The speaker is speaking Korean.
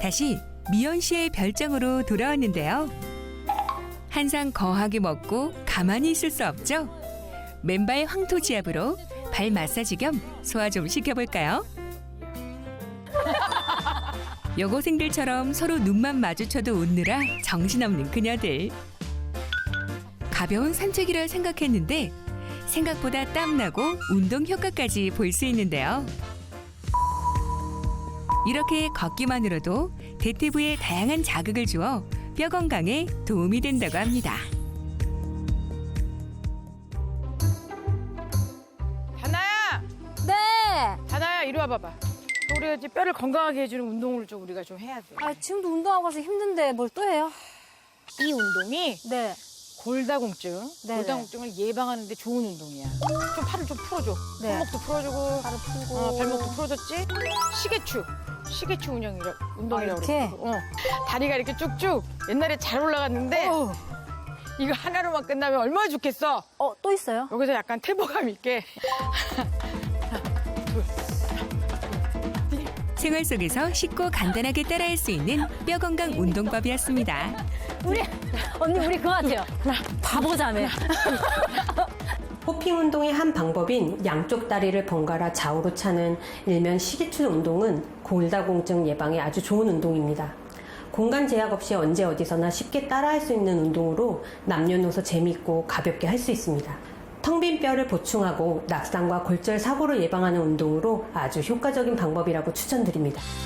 다시 미연 씨의 별장으로 돌아왔는데요. 한상 거하게 먹고 가만히 있을 수 없죠. 맨발 황토지압으로 발 마사지 겸 소화 좀 시켜볼까요? 여고생들처럼 서로 눈만 마주쳐도 웃느라 정신없는 그녀들. 가벼운 산책이라 생각했는데 생각보다 땀나고 운동 효과까지 볼 수 있는데요. 이렇게 걷기만으로도 대퇴부에 다양한 자극을 주어 뼈 건강에 도움이 된다고 합니다. 다나야, 네. 다나야 이리 와봐봐. 우리가 이제 뼈를 건강하게 해주는 운동을 좀 우리가 좀 해야 돼. 아, 지금도 운동하고 와서 힘든데 뭘 또 해요? 이 운동이 네. 골다공증, 네네. 골다공증을 예방하는데 좋은 운동이야. 좀 팔을 좀 풀어줘. 네. 손목도 풀어주고, 발을 풀고. 어, 발목도 풀어줬지. 시계축, 시계축 운영이라 운동이라고 아, 이렇게? 그러고. 어. 다리가 이렇게 쭉쭉 옛날에 잘 올라갔는데 어, 이거 하나로만 끝나면 얼마나 좋겠어. 어, 또 있어요? 여기서 약간 태보감 있게 생활 속에서 쉽고 간단하게 따라할 수 있는 뼈 건강 운동법이었습니다. 우리, 언니, 우리 그거 같아요. 바보자매. 호핑 운동의 한 방법인 양쪽 다리를 번갈아 좌우로 차는 일면 시계추 운동은 골다공증 예방에 아주 좋은 운동입니다. 공간 제약 없이 언제 어디서나 쉽게 따라할 수 있는 운동으로 남녀노소 재미있고 가볍게 할 수 있습니다. 뼈를 보충하고 낙상과 골절 사고를 예방하는 운동으로 아주 효과적인 방법이라고 추천드립니다.